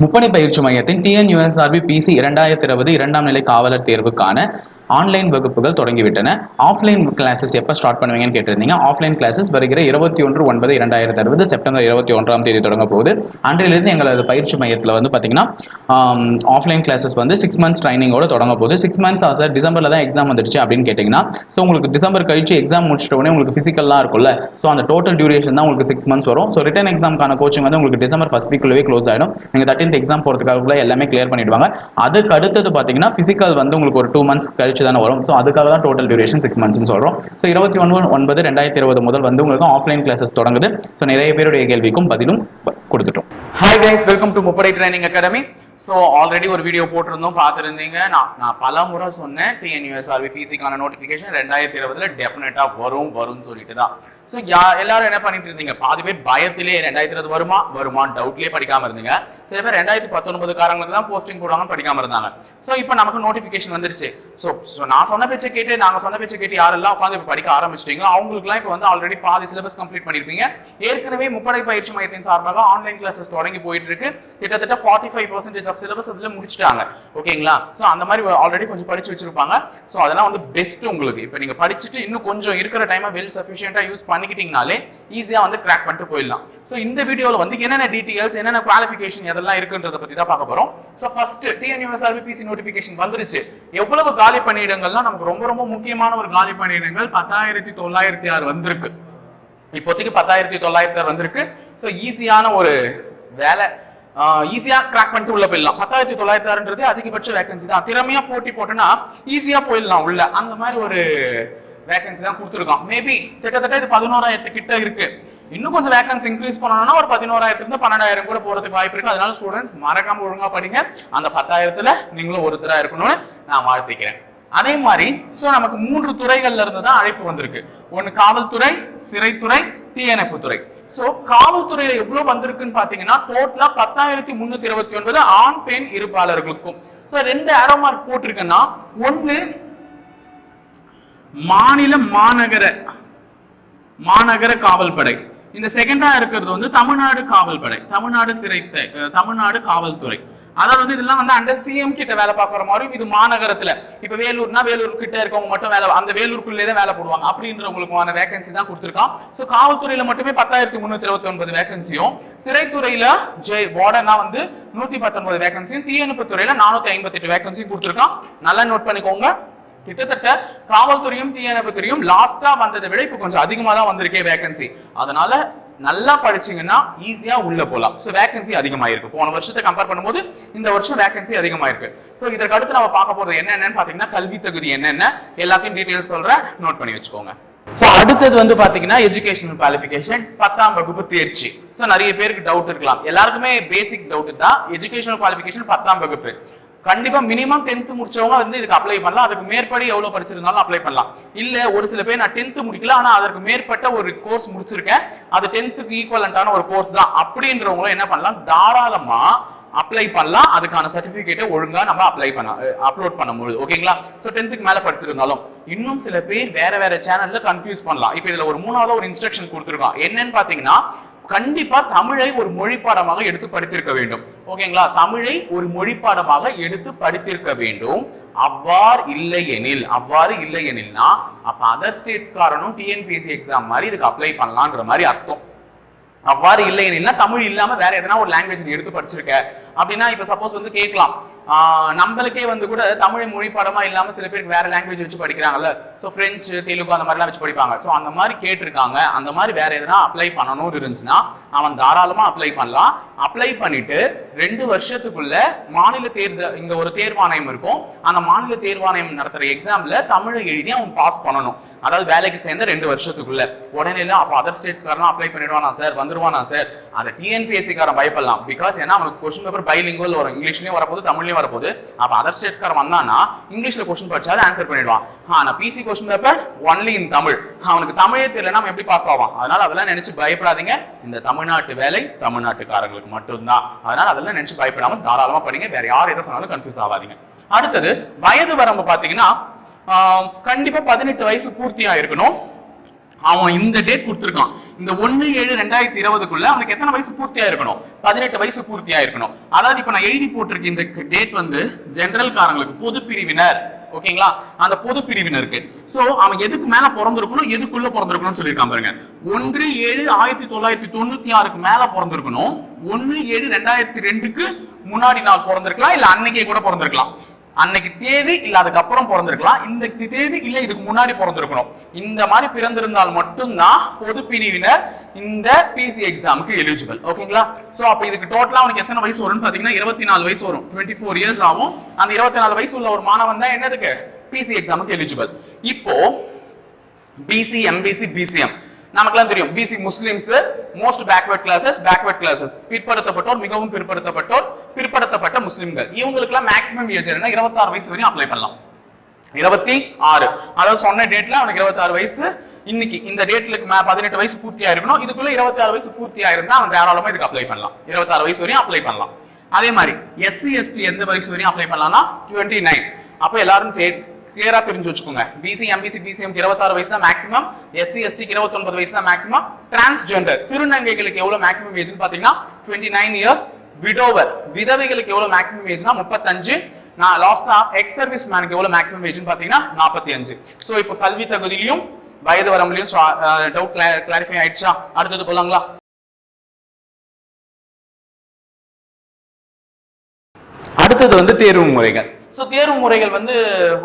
முப்பணி பயிற்சி மையத்தின் TNUSRB PC இரண்டாயிரத்தி இருபது இரண்டாம் நிலை காவலர் தேர்வுக்கான ஆன்லைன் வகுப்புகள் தொடங்கிவிட்டன. ஆஃப்லைன் கிளாஸஸ் எப்போ ஸ்டார்ட் பண்ணுவீங்கன்னு கேட்டிருந்தீங்க. ஆஃப்லைன் கிளாஸஸ் வருகிற இருபத்தி ஒன்று ஒன்பது இரண்டாயிரத்தி அறுபது செப்டம்பர் இருபத்தி ஒன்றாம் தேதி தொடங்க போகுது. அன்றையிலிருந்து எங்களது பயிற்சி மையத்தில் வந்து பார்த்தீங்கன்னா ஆஃப்லைன் கிளாஸஸ் வந்து சிக்ஸ் மந்த்ஸ் ட்ரைனிங்கோட தொடங்க போகுது. சிக்ஸ் மந்த்ஸ் சார் டிசம்பரில் தான் எக்ஸாம் வந்துடுச்சு அப்படின்னு கேட்டிங்கன்னா ஸோ உங்களுக்கு டிசம்பர் கழிச்சு எக்ஸாம் முடிச்சிட்ட உடனே உங்களுக்கு ஃபிசிக்கல்லாம் இருக்கும்ல. ஸோ அந்த டோட்டல் டியூரேஷன் தான் உங்களுக்கு சிக்ஸ் மந்த்ஸ் வரும். ஸோ ரிட்டன் எக்ஸாம்க்கான கோச்சிங் வந்து உங்களுக்கு டிசம்பர் ஃபஸ்ட் வீக்குள்ளவே க்ளோஸ் ஆகிடும் நீங்கள் தேர்ட்டீன்த் எக்ஸாம் போகிறதுக்காக எல்லாமே கிளியர் பண்ணிடுவாங்க. அதுக்கு அடுத்தது பார்த்தீங்கன்னா ஃபிசிக்கல் வந்து உங்களுக்கு ஒரு டூ மந்த்ஸ் கழிச்சு தானே வரும். ஸோ அதுக்காக தான் டோட்டல் டியூரேஷன் சிக்ஸ் மந்த்ஸ்னு சொல்கிறோம் ஸோ இருபத்தி ஒன்று ஒன்பது ரெண்டாயிரத்தி இருபது முதல் வந்து உங்களுக்கு ஆஃப்லைன் கிளாஸஸ் தொடங்குது. ஸோ நிறைய பேருடைய கேள்விக்கும் பதிலும் கொடுத்துட்டோம். Hi guys welcome to Muppadai training academy so already ஒரு வீடியோ போட்டிருந்தோம் பார்த்துருந்தீங்க. நான் நான் பல முறை சொன்னேன் டிஎன்யூஎஸ்ஆர்பி பிசிக்கான நோட்டிஃபிகேஷன் ரெண்டாயிரத்தி இருபதுல டெஃபினட்டாக வரும் வரும்னு சொல்லிட்டு தான். ஸோ யா எல்லாரும் என்ன பண்ணிட்டு இருந்தீங்க? பாதி பேர் பயத்திலே ரெண்டாயிரத்தி இருபது வருமா? வருமா? டவுட்லேயே படிக்காம இருந்தீங்க. சில பேர் ரெண்டாயிரத்தி பத்தொன்பது காரங்களுக்கு தான் போஸ்டிங் போடுவாங்கன்னு படிக்காம இருந்தாங்க. ஸோ இப்போ நமக்கு நோட்டிஃபிகேஷன் வந்துருச்சு. ஸோ நான் சொன்ன பேச்சை கேட்டு நாங்கள் சொன்ன பேச்சை கேட்டு யாரெல்லாம் உட்காந்து இப்போ படிக்க ஆரம்பிச்சிட்டீங்களோ அவங்களுக்குலாம் இப்போ வந்து ஆல்ரெடி பாதி சிலபஸ் கம்ப்ளீட் பண்ணியிருப்பீங்க ஏற்கனவே முப்படை பயிற்சி மையத்தின் சார்பாக ஆன்லைன் கிளாஸஸ் தொடங்கி போயிட்டு இருக்கு கிட்டத்தட்ட forty five percentage of syllabus அதில் முடிச்சிட்டாங்க. ஓகேங்களா? ஸோ அந்த மாதிரி ஆல்ரெடி கொஞ்சம் படிச்சு வச்சிருப்பாங்க. ஸோ அதெல்லாம் வந்து பெஸ்ட் உங்களுக்கு. இப்போ நீங்க படிச்சுட்டு இன்னும் கொஞ்சம் இருக்கிற டைமை வெல் சஃபிஷியண்டாக யூஸ் பண்ணிக்கிட்டீங்கனாலே ஈஸியாக வந்து கிராக் பண்ணிட்டு போயிடலாம். ஸோ இந்த வீடியோவில் வந்து என்னென்ன டீட்டெயில்ஸ் என்னென்ன குவாலிஃபிகேஷன் எதெல்லாம் இருக்குன்றத பற்றி தான் பார்க்க போறோம். So first TNUSRB PC notification வந்துருச்சு. எவ்வளவு காலி பணியிடங்கள்லாம் நமக்கு ரொம்ப ரொம்ப முக்கியமான ஒரு காலி பணியிடங்கள் பத்தாயிரத்தி தொள்ளாயிரத்தி ஆறு வந்திருக்கு. இப்போதைக்கு பத்தாயிரத்தி தொள்ளாயிரத்தி ஆறு வந்திருக்கு. ஸோ ஈஸியான ஒரு வேலை ஈஸியா கிராக் பண்ணிட்டு உள்ள போயிடலாம். பத்தாயிரத்தி தொள்ளாயிரத்தி ஆறுன்றது அதிகபட்ச வேகன்சி தான். திறமையா போட்டி போட்டோன்னா ஈஸியா போயிடலாம் உள்ள. அந்த மாதிரி ஒரு வேகன்சி தான் கொடுத்துருக்கோம். மேபி கிட்டத்தட்ட இது பதினோராயிரத்து கிட்ட இருக்கு. இன்னும் கொஞ்சம் வேகன்சி இன்க்ரீஸ் பண்ணணும்னா ஒரு பதினோராயிரத்துல இருந்து பன்னெண்டாயிரம் கூட போறதுக்கு வாய்ப்பு இருக்கு. அதனால ஸ்டூடெண்ட்ஸ் மறக்காம ஒழுங்கா படிங்க. அந்த பத்தாயிரத்துல நீங்களும் ஒருத்தராக இருக்கணும்னு நான் வாழ்த்திக்கிறேன். அதே மாதிரி ஸோ நமக்கு மூன்று துறைகள்ல இருந்து தான் அழைப்பு வந்திருக்கு. ஒன்னு காவல்துறை சிறைத்துறை தீயணைப்பு துறை சோ காவல்துறையில எவ்வளவு வந்திருக்குன்னு பாத்தீங்கன்னா டோட்டலா பத்தாயிரத்தி முன்னூத்தி இருபத்தி ஒன்பது ஆண் பெண் இருப்பாளர்களுக்கும். சோ ரெண்டு ஆரோ மார்க் போட்டிருக்கேன்னா ஒண்ணு மாநில மாநகர மாநகர காவல்படை. இந்த செகண்டா இருக்கிறது வந்து தமிழ்நாடு காவல்படை தமிழ்நாடு சிறைத்தை தமிழ்நாடு காவல்துறை. அதாவது வந்து இதெல்லாம் வந்து அண்டர் சிஎம் கிட்ட வேலை பார்க்குற மாதிரியும் இது மாநகரத்துல. இப்ப வேலூர்னா வேலூர் கிட்ட இருக்கவங்க மட்டும் வேலை அந்த வேலூருக்குள்ளே தான் வேலை போடுவாங்க. அப்படின்றவங்களுக்கான வேகன்சி தான் கொடுத்துருக்கான். ஸோ காவல்துறையில மட்டுமே பத்தாயிரத்தி முன்னூத்தி இருபத்தி ஒன்பது வேகன்சியும் சிறைத்துறையில ஜெய் வார்டனா வந்து நூத்தி பத்தொன்பது வேகன்சியும் தீயணைப்பு துறையில நானூத்தி ஐம்பத்தி எட்டு வேகன்சியும் கொடுத்துருக்கான். நல்லா நோட் பண்ணிக்கோங்க. கிட்டத்தட்ட காவல்துறையும் தீயணைப்பு துறையும் லாஸ்டா வந்ததை விட இப்போ கொஞ்சம் அதிகமா தான் வந்திருக்கே வேகன்சி அதனால நல்லா படிச்சீங்கன்னா ஈஸியா உள்ள போலாம். ஸோ வேகன்சி அதிகமாயிருக்கு. போன வருஷத்தை கம்பேர் பண்ணும்போது இந்த வருஷம் வேகன்சி அதிகமாயிருக்கு. ஸோ இதற்கு அடுத்து நம்ம பார்க்க போறது என்னென்னு பாத்தீங்கன்னா கல்வி தகுதி என்னென்ன எல்லாத்தையும் டீட்டெயில்ஸ் சொல்றேன் நோட் பண்ணி வச்சுக்கோங்க. ஸோ அடுத்தது வந்து பாத்தீங்கன்னா எஜுகேஷனல் குவாலிஃபிகேஷன் பத்தாம் வகுப்பு தேர்ச்சி. ஸோ நிறைய பேருக்கு டவுட் இருக்கலாம். எல்லாருக்குமே பேசிக் டவுட் தான். எஜுகேஷனல் குவாலிஃபிகேஷன் பத்தாம் வகுப்பு. கண்டிப்பா மினிமம் டென்த் முடிச்சவங்க வந்து இதுக்கு அப்ளை பண்ணலாம். அதுக்கு மேற்படி எவ்வளவு படிச்சிருந்தாலும் அப்ளை பண்ணலாம். இல்ல ஒரு சில பேர் நான் டென்த் முடிக்கல ஆனா அதற்கு மேற்பட்ட ஒரு கோர்ஸ் முடிச்சிருக்கேன். அது டென்த்துக்கு ஈக்குவலண்டான ஒரு கோர்ஸ் தான். அப்படின்றவங்களும் என்ன பண்ணலாம்? தாராளமா அப்ளை பண்ணலாம். அதுக்கான சர்டிபிகேட்டை ஒழுங்கா நம்ம அப்ளை பண்ண அப்லோட் பண்ணும்போது ஓகேங்களா ஸோ டென்த்துக்கு மேல படிச்சிருந்தாலும் இன்னும் சில பேர் வேற வேற சேனல்ல கன்ஃபியூஸ் பண்ணலாம். இப்போ இதுல ஒரு மூணாவது ஒரு இன்ஸ்ட்ரக்ஷன் கொடுத்துருக்கான். என்னன்னு பாத்தீங்கன்னா கண்டிப்பா தமிழை ஒரு மொழி பாடமாக எடுத்து படித்திருக்க வேண்டும். ஓகேங்களா? தமிழை ஒரு மொழி பாடமாக எடுத்து படித்திருக்க வேண்டும். அவ்வாறு இல்லை எனில் அவ்வாறு இல்லை எனில்னா அப்ப அதர் ஸ்டேட்ஸ்காரனும் டிஎன்பிஎஸ்சி எக்ஸாம் மாதிரி இதுக்கு அப்ளை பண்ணலான்ற மாதிரி அர்த்தம். அவ்வாறு இல்லை எனில்னா தமிழ் இல்லாம வேற எதனா ஒரு லாங்குவேஜ் எடுத்து படிச்சிருக்க. அப்படின்னா இப்ப சப்போஸ் வந்து கேட்கலாம். நம்மளுக்கே வந்து கூட தமிழ் மொழி படமா இல்லாம சில பேருக்கு வேற லாங்குவேஜ் வச்சு படிக்கிறாங்கல்ல. ஸோ பிரெஞ்சு தெலுங்கு அந்த மாதிரிலாம் வச்சு படிப்பாங்க. ஸோ அந்த மாதிரி கேட்டிருக்காங்க. அந்த மாதிரி வேற எதனா அப்ளை பண்ணணும்னு இருந்துச்சுன்னா அவன் தாராளமா அப்ளை பண்ணலாம். அப்ளை பண்ணிட்டு ரெண்டு வருஷத்துக்குள்ள மாநில தேர்தல் இங்க ஒரு தேர்வாணையம் இருக்கும். அந்த மாநில தேர்வாணையம் நடத்துற எக்ஸாம்ல தமிழை எழுதி அவன் பாஸ் பண்ணணும். அதாவது வேலைக்கு சேர்ந்த ரெண்டு வருஷத்துக்குள்ள. உடனே இல்லை அப்போ அதர் ஸ்டேட்ஸ்காரனா அப்ளை பண்ணிடுவானா சார் வந்துருவானா சார் அதை டிஎன்பிஎஸ்சி காரன் பயப்படலாம். பிகாஸ் ஏன்னா அவனுக்கு கொஸ்டின் பேப்பர் பைலிங்கோல் வரும். இங்கிலீஷ்லயும் வரப்போது தமிழ்லயும் வரப்போகுது அப்போ அதர் ஸ்டேட்ஸ்காரன் வந்தானா இங்கிலீஷ்ல கொஸ்டின் படிச்சாலும் ஆன்சர் பண்ணிடுவான். ஆனா PC question only in Tamil. அவனுக்கு தமிழே தெரியல நம்ம எப்படி பாஸ் ஆவான்? அதனால அதெல்லாம் நினைச்சு பயப்படாதீங்க. இந்த தமிழ்நாட்டு வேலை தமிழ்நாட்டுக்காரங்களுக்கு மட்டும்தான். அதனால அதெல்லாம் நினைச்சு பயப்படாம தாராளமா படிங்க. வேற யார் எதை சொன்னாலும் கன்ஃபியூஸ் ஆகாதீங்க. அடுத்தது வயது வரம்பு பாத்தீங்கன்னா கண்டிப்பா பதினெட்டு வயசு பூர்த்தியா இருக்கணும் அவன் இந்த டேட் கொடுத்துருக்கான். இந்த ஒன்று ஏழு ரெண்டாயிரத்தி இருபதுக்குள்ள அவனுக்கு எத்தனை வயசு பூர்த்தியா இருக்கணும் பதினெட்டு வயசு பூர்த்தியா இருக்கணும் அதாவது இப்ப நான் எழுதி போட்டிருக்க இந்த டேட் வந்து ஜெனரல் காரங்களுக்கு பொது பிரிவினர். ஓகேங்களா? அந்த பொது பிரிவினருக்கு. சோ அவன் எதுக்கு மேல பிறந்திருக்கணும்? எதுக்குள்ள பிறந்திருக்கணும்னு சொல்லியிருக்கான் பாருங்க. ஒன்று ஏழு ஆயிரத்தி தொள்ளாயிரத்தி தொண்ணூத்தி ஆறுக்கு மேல பிறந்திருக்கணும். ஒன்னு ஏழு ரெண்டாயிரத்தி ரெண்டுக்கு முன்னாடி நாள் பிறந்திருக்கலாம் இல்ல அன்னைக்கே கூட பிறந்திருக்கலாம். அன்னைக்கு தேதி இல்ல அதுக்கப்புறம் பிறந்திருக்கலாம். இந்த தேதி இல்ல இதுக்கு முன்னாடி பிறந்திருக்கணும். இந்த மாதிரி பிறந்திருந்தால் மட்டும்தான் பொது பிரிவினர் இந்த பிசி எக்ஸாமுக்கு எலிஜிபிள் ஓகேங்களா? சோ அப்ப இதுக்கு டோட்டலா அவனுக்கு எத்தனை வயசு வரும்னு பாத்தீங்கன்னா இருபத்தி நாலு வயசு வரும். டுவெண்ட்டி ஃபோர் இயர்ஸ் ஆகும். அந்த இருபத்தி நாலு வயசு உள்ள ஒரு மாணவன் தான் என்னதுக்கு? பிசி எக்ஸாமுக்கு எலிஜிபிள் இப்போ பிசி எம்பிசி பிசிஎம் நமக்கெல்லாம் தெரியும். BC Muslims most backward classes backward classes பிற்படுத்தப்பட்டோர் மிகவும் பிற்படுத்தப்பட்டோர் பிற்படுத்தப்பட்ட முஸ்லிம்கள். இவங்களுக்குலாம் மேக்ஸிமம் ஏஜ் என்ன இருபத்தாறு வயசு வரையும் அப்ளை பண்ணலாம். இருபத்தி ஆறு. அதாவது சொன்ன டேட்ல அவனுக்கு இருபத்தாறு வயசு. இன்னைக்கு இந்த டேட்லுக்கு பதினெட்டு வயசு பூர்த்தியா இருக்கணும். இதுக்குள்ள இருபத்தி ஆறு வயசு பூர்த்தியா இருந்தா அவன் தாராளமா இதுக்கு அப்ளை பண்ணலாம். இருபத்தாறு வயசு வரையும் அப்ளை பண்ணலாம். அதே மாதிரி எஸ்சி எஸ்டி எந்த வயசு வரையும் அப்ளை பண்ணலாம்னா டுவெண்ட்டி நைன் அப்போ எல்லாரும் கிளியரா தெரிஞ்சு வச்சுக்கோங்க. பிசி எம்பிசி பிசிஎம் இருபத்தாறு வயசு தான் மேக்ஸிமம் எஸ்சி எஸ்டிக்கு இருபத்தொன்பது வயசு தான் மேக்ஸிமம் டிரான்ஸ்ஜெண்டர் திருநங்கைகளுக்கு எவ்வளவு மேக்ஸிமம் ஏஜ்னு பாத்தீங்கன்னா டுவெண்ட்டி நைன் இயர்ஸ் விடோவர் விதவைகளுக்கு எவ்வளவு மேக்ஸிமம் ஏஜ்னா முப்பத்தஞ்சு. நான் லாஸ்டா எக்ஸ் சர்வீஸ் மேனுக்கு எவ்வளவு மேக்ஸிமம் ஏஜ்னு பாத்தீங்கன்னா நாற்பத்தி அஞ்சு. சோ இப்போ கல்வி தகுதியிலும் வயது வரம்புலையும் டவுட் கிளாரிஃபை ஆயிடுச்சா? அடுத்தது போலாங்களா? அடுத்தது வந்து தேர்வு முறைகள். ஸோ தேர்வு முறைகள் வந்து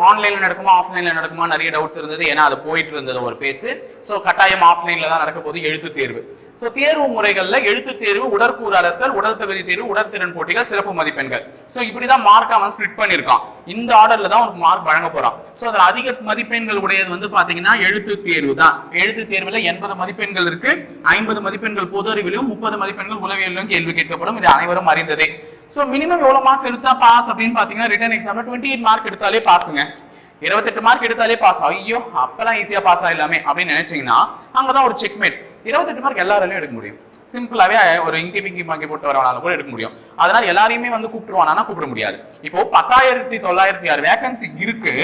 ஆன்லைனில் நடக்குமா ஆஃப்லைனில் நடக்குமா நிறைய டவுட்ஸ் இருந்தது. ஏன்னா அது போயிட்டு இருந்தது ஒரு பேச்சு. ஸோ கட்டாயம் ஆஃப்லைனில் தான் நடக்க போது எழுத்து தேர்வு. ஸோ தேர்வு முறைகளில் எழுத்து தேர்வு உடற்கூறு அளத்தல் உடல் தகுதி தேர்வு உடற்திறன் போட்டிகள் சிறப்பு மதிப்பெண்கள். ஸோ இப்படி தான் மார்க் அவன் ஸ்பிளிட் பண்ணியிருக்கான். இந்த ஆர்டரில் தான் உனக்கு மார்க் வழங்க போகிறான் ஸோ அதில் அதிக மதிப்பெண்கள் உடையது வந்து பார்த்தீங்கன்னா எழுத்து தேர்வு தான். எழுத்து தேர்வில் எண்பது மதிப்பெண்கள் இருக்கு. ஐம்பது மதிப்பெண்கள் பொது அறிவிலும் முப்பது மதிப்பெண்கள் உளவியலிலும் கேள்வி கேட்கப்படும். இது அனைவரும் அறிந்ததே. ஸோ மினிமம் எவ்வளோ மார்க்ஸ் எடுத்தா பாஸ் அப்படின்னு பார்த்தீங்கன்னா ரிட்டன் எக்ஸாமில் டுவெண்ட்டி எயிட் மார்க் எடுத்தாலே பாஸுங்க இருபத்தெட்டு மார்க் எடுத்தாலே பாஸ் ஐயோ அப்பெல்லாம் ஈஸியாக பாஸ் ஆகலாமே அப்படின்னு நினச்சீங்கன்னா அங்கே தான் ஒரு செக்மேட் இருபத்தெட்டு மார்க் எல்லாராலையும் எடுக்க முடியும். சிம்பிளாவே ஒரு இங்கி பிங்கி பங்கி போட்டு வரவனால கூட எடுக்க முடியும். அதனால எல்லாரையுமே வந்து கூப்பிட்டுருவானா. கூப்பிட முடியாது. இப்போ பத்தாயிரத்தி தொள்ளாயிரத்தி ஆறு வேகன்சி இருக்கு.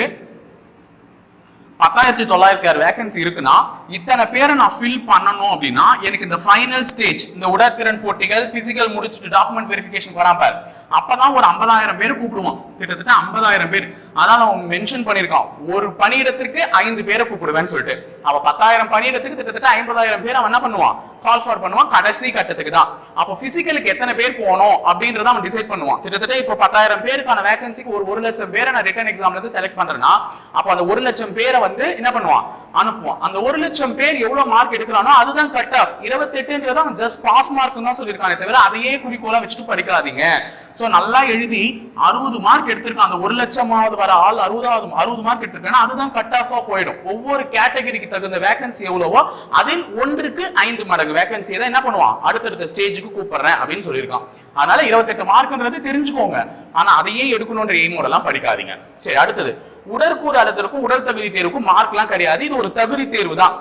பத்தாயிரத்தி தொள்ளாயிரத்தி ஆறு வேகன்சி இருக்குன்னா இத்தனை பேரை நான் ஃபில் பண்ணணும் அப்படின்னா எனக்கு இந்த ஃபைனல் ஸ்டேஜ் இந்த உடற்திறன் போட்டிகள் பிசிக்கல் முடிச்சுட்டு டாக்குமெண்ட் வெரிஃபிகேஷன் வராம பாரு. அப்பதான் ஒரு ஐம்பதாயிரம் பேர் கூப்பிடுவான். கிட்டத்தட்ட ஐம்பதாயிரம் பேர். அதான் அவன் மென்ஷன் பண்ணியிருக்கான். ஒரு பணியிடத்திற்கு ஐந்து பேரை கூப்பிடுவேன்னு சொல்லிட்டு. அவ பத்தாயிரம் பணியிடத்துக்கு கிட்டத்தட்ட ஐம்பதாயிரம் பேர் அவன் என்ன பண்ணுவான்? கால் ஃபார் பண்ணுவான். கடைசி கட்டத்துக்கு தான். அப்போ பிசிக்கலுக்கு எத்தனை பேர் போகணும் அப்படின்றத அவன் டிசைட் பண்ணுவான். கிட்டத்தட்ட இப்போ பத்தாயிரம் பேருக்கான வேகன்சிக்கு ஒரு ஒரு லட்சம் பேரை நான் ரிட்டர்ன் எக்ஸாம்ல இருந்து செலக்ட் பண்றேன்னா அப்போ அந்த ஒரு லட்சம் பேரை வந்து என்ன பண்ணுவான்? அனுப்புவான். அந்த ஒரு லட்சம் பேர் எவ்வளவு மார்க் எடுக்கிறானோ அதுதான் கட் ஆஃப் இருபத்தெட்டுன்றது அவன் ஜஸ்ட் பாஸ் மார்க் தான் சொல்லியிருக்கானே தவிர அதையே குறிக்கோளா வச்சுட்டு படிக்காதீங்க. ஸோ நல்லா எழுதி அறுபது மார்க் எடுத்திருக்கான். அந்த ஒரு லட்சமாவது வர ஆள் அறுபதாவது அறுபது மார்க் எடுத்திருக்கானா அதுதான் கட் ஆஃபா போயிடும். ஒவ்வொரு கேட்டகரிக்கு தகுந்த வேகன்சி எவ்வளவோ அதில் ஒன்றுக்கு ஐந்து மடங்கு. வேகன்சியை தான் என்ன பண்ணுவான்? அடுத்தடுத்த ஸ்டேஜுக்கு கூப்பிடுறேன் அப்படின்னு சொல்லியிருக்கான். அதனால இருபத்தெட்டு மார்க்ன்றது தெரிஞ்சுக்கோங்க. ஆனா அதையே எடுக்கணும்ன்ற எய்மோட எல்லாம் படிக்காதீங்க. சரி அடுத்தது. உடற்கூறு அளத்திற்கும் உடல் தகுதி தேர்வுக்கும் மார்க் எல்லாம் கிடையாது. இது ஒரு தகுதி தேர்வு தான்.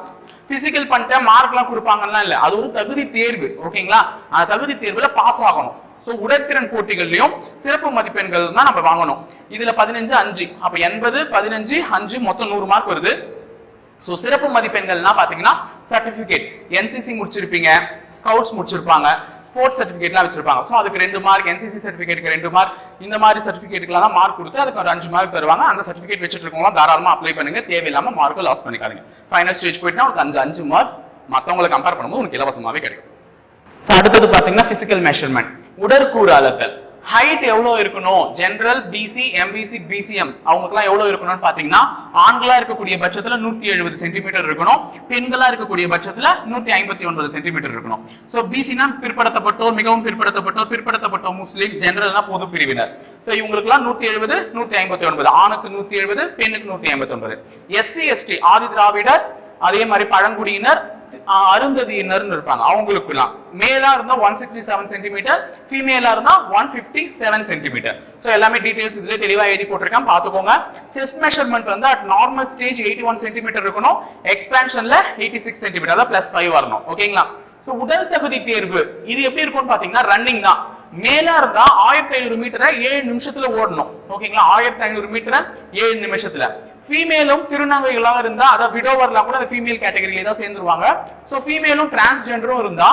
பிசிக்கல் பண்ணிட்டேன் மார்க் எல்லாம் கொடுப்பாங்கன்னா இல்ல. அது ஒரு தகுதி தேர்வு ஓகேங்களா அந்த தகுதி தேர்வுல பாஸ் ஆகணும். சோ உடற்திறன் போட்டிகள்லயும் சிறப்பு மதிப்பெண்கள் தான் நம்ம வாங்கணும். இதுல பதினஞ்சு அஞ்சு. அப்ப எண்பது பதினஞ்சு அஞ்சு மொத்தம் நூறு மார்க் வருது. ஸோ சிறப்பு மதிப்பெண்கள்னா பார்த்தீங்கன்னா சர்டிஃபிகேட் என்சிசி முடிச்சிருப்பீங்க ஸ்கவுட்ஸ் முடிச்சிருப்பாங்க ஸ்போர்ட்ஸ் சர்டிஃபிகேட்லாம் வச்சிருப்பாங்க. ஸோ அதுக்கு ரெண்டு மார்க் என்சிசி சர்டிஃபிகேட்டுக்கு ரெண்டு மார்க் இந்த மாதிரி சர்டிபிகேட்டுக்கெல்லாம் மார்க் கொடுத்து அதுக்கு ஒரு அஞ்சு மார்க் தருவாங்க. அந்த சர்டிஃபிகேட் வச்சுட்டு இருக்கவங்க தாராளமாக அப்ளை பண்ணுங்க தேவையில்லாமல் மார்க்கை லாஸ் பண்ணிக்காதீங்க. ஃபைனல் ஸ்டேஜ் போயிட்டுனா உங்களுக்கு அஞ்சு அஞ்சு மார்க் மற்றவங்களை கம்பேர் பண்ணும்போது உங்களுக்கு இலவசமாகவே கிடைக்கும். ஸோ அடுத்தது பார்த்தீங்கன்னா ஃபிசிக்கல் மெஷர்மெண்ட் உடற்கூறு அளத்தல் ஹைட் எவ்வளோ இருக்கணும்? ஜென்ரல் பிசி எம்பிசி பிசிஎம் அவங்களுக்குலாம் எவ்வளோ இருக்கணும்னு பார்த்தீங்கன்னா ஆண்களாக இருக்கக்கூடிய பட்சத்தில் நூற்றி எழுபது சென்டிமீட்டர் இருக்கணும். பெண்களாக இருக்கக்கூடிய பட்சத்தில் நூற்றி ஐம்பத்தி ஒன்பது சென்டிமீட்டர் இருக்கணும். ஸோ பிசினா பிற்படுத்தப்பட்டோர் மிகவும் பிற்படுத்தப்பட்டோர் பிற்படுத்தப்பட்டோர் முஸ்லீம் ஜென்ரல்னா பொது பிரிவினர். ஸோ இவங்களுக்குலாம் நூற்றி எழுபது நூற்றி ஐம்பத்தி ஒன்பது. ஆணுக்கு நூற்றி எழுபது பெண்ணுக்கு நூற்றி ஐம்பத்தி ஒன்பது. எஸ்சி எஸ்டி ஆதி திராவிடர் அதே மாதிரி பழங்குடியினர் அருந்ததியினர்னு இருப்பாங்க. அவங்களுக்குலாம். மேலா இருந்தா ஒன் சிக்ஸ்டி செவன் சென்டிமீட்டர் ஃபீமேலா இருந்தா one fifty seven centimetre so எல்லாமே டீடைல்ஸ் இதுல தெளிவா எழுதி போட்டிருக்கேன். பார்த்துக்கோங்க. செஸ்ட் மெஷர்மெண்ட் வந்து at normal stage eighty one centimetre இருக்கணும். எக்ஸ்பேன்ஷன்ல எயிட்டி சிக்ஸ் சென்டிமீட்டர் அதாவது பிளஸ் ஃபைவ் வரணும். ஓகேங்களா? ஸோ உடல் தகுதி தேர்வு. இது எப்படி இருக்கும்னு பாத்தீங்கன்னா ரன்னிங் தான். மேலா இருந்தா ஆயிரத்தி ஐநூறு மீட்டரை ஏழு நிமிஷத்துல ஓடணும். ஓகேங்களா? ஆயிரத்தி ஐநூறு மீட்டரை ஏழு நிமிஷத்துல. ஃபீமேலும் திருநங்கைகளாக இருந்தா அதை விடோவர்லாம் கூட அந்த ஃபீமேல் கேட்டகரியில தான் சேர்ந்துருவாங்க. ஸோ ஃபீமேலும் டிரான்ஸ்ஜெண்டரும் இருந்தா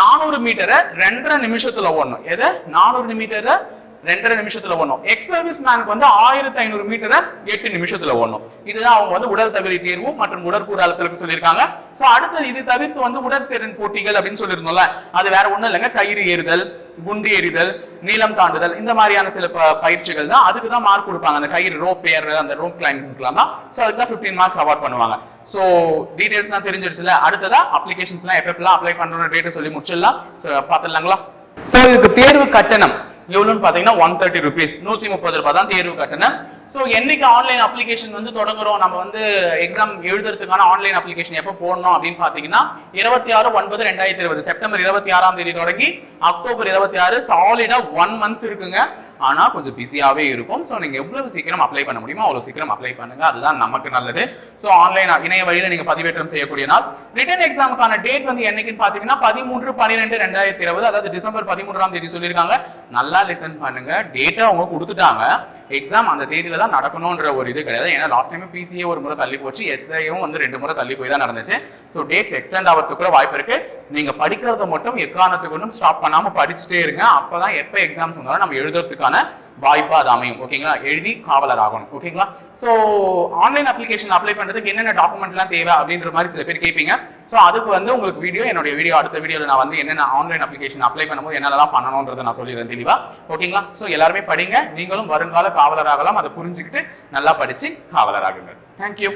நானூறு மீட்டரை ரெண்டரை நிமிஷத்துல ஓடணும். எது? நானூறு மீட்டரை ரெண்டரை நிமிஷத்துல ஓடணும் எக்ஸ் சர்வீஸ் மேனுக்கு வந்து ஆயிரத்தி ஐநூறு மீட்டரை எட்டு நிமிஷத்துல ஓடணும் இதுதான் அவங்க வந்து உடல் தகுதி தேர்வு மற்றும் உடற்கூறு அழுத்தலுக்கு சொல்லியிருக்காங்க. ஸோ அடுத்தது இது தவிர்த்து வந்து உடற்திறன் போட்டிகள் அப்படின்னு சொல்லியிருந்தோம்ல அது வேற ஒண்ணும் இல்லைங்க. கயிறு ஏறுதல் குண்டு எறிதல் நீளம் தாண்டுதல் இந்த மாதிரியான சில ப- பயிற்சிகள் தான். அதுக்கு தான் மார்க் கொடுப்பாங்க. அந்த கயிறு ரோப் ஏறுறது அந்த ரோப் கிளைம்பிங்லாம் தான். ஸோ அதுக்கு தான் ஃபிஃப்டீன் மார்க்ஸ் அவார்ட் பண்ணுவாங்க. ஸோ டீடைல்ஸ்லாம் தெரிஞ்சிருச்சுல. அடுத்ததா அப்ளிகேஷன்ஸ்லாம் எப்பப்பெல்லாம் அப்ளை பண்ணுற டேட்டை சொல்லி முடிச்சிடலாம். ஸோ பார்த்துடலாங்களா? ஸோ இதுக்கு தேர்வு கட்டணம். எவ்வளோன்னு பார்த்தீங்கன்னா ஒன் தேர்ட்டி ருபீஸ் நூற்றி முப்பது ரூபாய் தான் தேர்வு கட்டணம். ஸோ என்னைக்கு ஆன்லைன் அப்ளிகேஷன் வந்து தொடங்குறோம்? நம்ம வந்து எக்ஸாம் எழுதுறதுக்கான ஆன்லைன் அப்ளிகேஷன் எப்போ போடணும் அப்படின்னு பார்த்தீங்கன்னா இருபத்தி ஆறு ஒன்பது ரெண்டாயிரத்தி இருபது. செப்டம்பர் இருபத்தி ஆறாம் தேதி தொடங்கி அக்டோபர் இருபத்தி ஆறு சாலிடாக ஒன் மந்த் இருக்குங்க. ஆனால் கொஞ்சம் பிஸியாகவே இருக்கும். ஸோ நீங்கள் எவ்வளவு சீக்கிரம் அப்ளை பண்ண முடியுமோ அவ்வளோ சீக்கிரம் அப்ளை பண்ணுங்க. அதுதான் நமக்கு நல்லது. ஸோ ஆன்லைன் இணைய வழியில் நீங்கள் பதிவேற்றம் செய்யக்கூடிய நாள். ரிட்டர்ன் எக்ஸாமுக்கான டேட் வந்து என்னைக்குன்னு பார்த்தீங்கன்னா பதிமூன்று பன்னிரெண்டு ரெண்டாயிரத்தி இருபது அதாவது டிசம்பர் பதிமூன்றாம் தேதி சொல்லியிருக்காங்க. நல்லா லிசன் பண்ணுங்க. டேட்டா அவங்க கொடுத்துட்டாங்க. எக்ஸாம் அந்த தேதியில தான் நடக்கணும்ன்ற ஒரு இது கிடையாது. ஏன்னா லாஸ்ட் டைம் பிசிஏ ஒரு முறை தள்ளி போச்சு. எஸ்ஐயும் வந்து ரெண்டு முறை தள்ளி போய் தான் நடந்துச்சு. ஸோ டேட்ஸ் எக்ஸ்டெண்ட் ஆகிறதுக்குள்ள வாய்ப்பு இருக்கு. நீங்க படிக்கிறத மட்டும் எக்காரணத்துக்கு ஒன்றும் ஸ்டாப் பண்ணாம படிச்சுட்டே இருங்க. அப்பதான் எப்ப எக்ஸாம்ஸ் வந்தாலும் நம்ம எழுதுறதுக்கான வாய்ப்பா அது அமையும். ஓகேங்களா எழுதி காவலர் ஆகணும். ஓகேங்களா ஸோ ஆன்லைன் அப்ளிகேஷன் அப்ளை பண்றதுக்கு என்னென்ன டாக்குமெண்ட்லாம் தேவை அப்படின்ற மாதிரி சில பேர் கேட்பீங்க. ஸோ அதுக்கு வந்து உங்களுக்கு வீடியோ என்னுடைய வீடியோ அடுத்த வீடியோல நான் வந்து என்னென்ன ஆன்லைன் அப்ளிகேஷன் அப்ளை பண்ணும்போது என்னெல்லாம் பண்ணணும்ன்றதை நான் சொல்லிடுறேன் தெளிவா. ஓகேங்களா ஸோ எல்லாருமே படிங்க. நீங்களும் வருங்கால காவலர் ஆகலாம் அதை புரிஞ்சுக்கிட்டு நல்லா படிச்சு காவலர் ஆகுங்க தேங்க்யூ